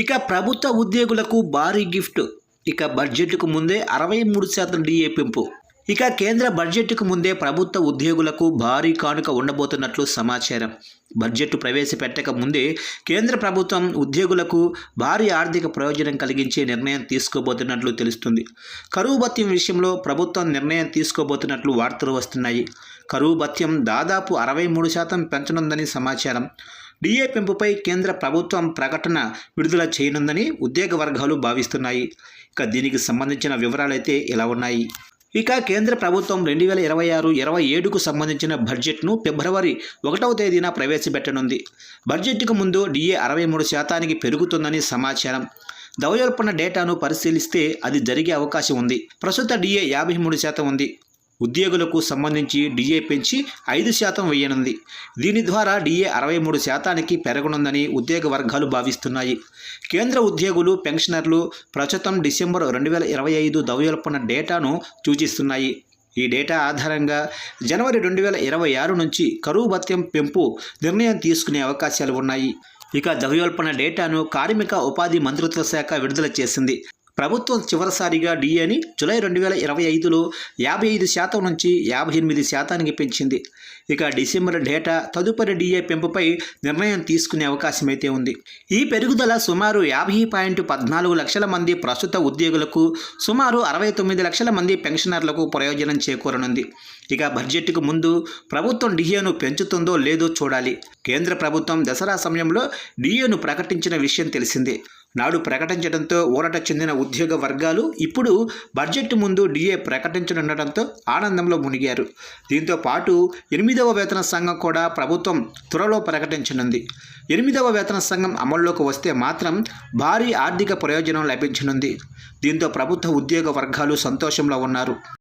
ఇక ప్రభుత్వ ఉద్యోగులకు భారీ గిఫ్ట్. ఇక బడ్జెట్కు ముందే అరవై మూడు శాతం డిఏ పెంపు. ఇక కేంద్ర బడ్జెట్కు ముందే ప్రభుత్వ ఉద్యోగులకు భారీ కానుక ఉండబోతున్నట్లు సమాచారం. బడ్జెట్ ప్రవేశపెట్టక ముందే కేంద్ర ప్రభుత్వం ఉద్యోగులకు భారీ ఆర్థిక ప్రయోజనం కలిగించే నిర్ణయం తీసుకోబోతున్నట్లు తెలుస్తుంది. కరువు భత్యం విషయంలో ప్రభుత్వం నిర్ణయం తీసుకోబోతున్నట్లు వార్తలు వస్తున్నాయి. కరువు భత్యం దాదాపు అరవై మూడు శాతం పెంచనుందని సమాచారం. డిఏ పెంపుపై కేంద్ర ప్రభుత్వం ప్రకటన విడుదల చేయనుందని ఉద్యోగ వర్గాలు భావిస్తున్నాయి. ఇక దీనికి సంబంధించిన వివరాలైతే ఇలా ఉన్నాయి. ఇక కేంద్ర ప్రభుత్వం రెండు వేల ఇరవై ఆరు ఇరవై ఏడుకు సంబంధించిన బడ్జెట్ను ఫిబ్రవరి ఒకటవ తేదీన ప్రవేశపెట్టనుంది. బడ్జెట్కు ముందు డిఏ అరవై మూడు శాతానికి పెరుగుతుందని సమాచారం. ద్రవ్యోల్పణ డేటాను పరిశీలిస్తే అది జరిగే అవకాశం ఉంది. ప్రస్తుత డిఏ యాభై మూడు శాతం ఉంది. ఉద్యోగులకు సంబంధించి డిఏ పెంచి ఐదు శాతం వేయనుంది. దీని ద్వారా డిఏ అరవై మూడు శాతానికి పెరగనుందని ఉద్యోగ వర్గాలు భావిస్తున్నాయి. కేంద్ర ఉద్యోగులు పెన్షనర్లు ప్రస్తుతం డిసెంబర్ రెండు వేల ఇరవై ఐదు ద్రవ్యోల్పణ డేటాను సూచిస్తున్నాయి. ఈ డేటా ఆధారంగా జనవరి రెండు వేల ఇరవై ఆరు నుంచి కరువు భత్యం పెంపు నిర్ణయం తీసుకునే అవకాశాలు ఉన్నాయి. ఇక ద్రవ్యోల్పణ డేటాను కార్మిక ఉపాధి మంత్రిత్వ శాఖ విడుదల చేసింది. ప్రభుత్వం చివరిసారిగా డిఏని జులై రెండు వేల ఇరవై ఐదులో యాభై ఐదు శాతం నుంచి యాభై ఎనిమిది శాతానికి పెంచింది. ఇక డిసెంబర్ డేటా తదుపరి డిఏ పెంపుపై నిర్ణయం తీసుకునే అవకాశం అయితే ఉంది. ఈ పెరుగుదల సుమారు యాభై పాయింట్ పద్నాలుగు లక్షల మంది ప్రస్తుత ఉద్యోగులకు సుమారు అరవై తొమ్మిది లక్షల మంది పెన్షనర్లకు ప్రయోజనం చేకూరనుంది. ఇక బడ్జెట్కు ముందు ప్రభుత్వం డిఏను పెంచుతుందో లేదో చూడాలి. కేంద్ర ప్రభుత్వం దసరా సమయంలో డిఏను ప్రకటించిన విషయం తెలిసిందే. నాడు ప్రకటించడంతో ఊరట చెందిన ఉద్యోగ వర్గాలు ఇప్పుడు బడ్జెట్ ముందు డిఏ ప్రకటించనుండటంతో ఆనందంలో మునిగారు. దీంతో పాటు ఎనిమిదవ వేతన సంఘం కూడా ప్రభుత్వం త్వరలో ప్రకటించనుంది. ఎనిమిదవ వేతన సంఘం అమల్లోకి వస్తే మాత్రం భారీ ఆర్థిక ప్రయోజనం లభించనుంది. దీంతో ప్రభుత్వ ఉద్యోగ వర్గాలు సంతోషంలో ఉన్నారు.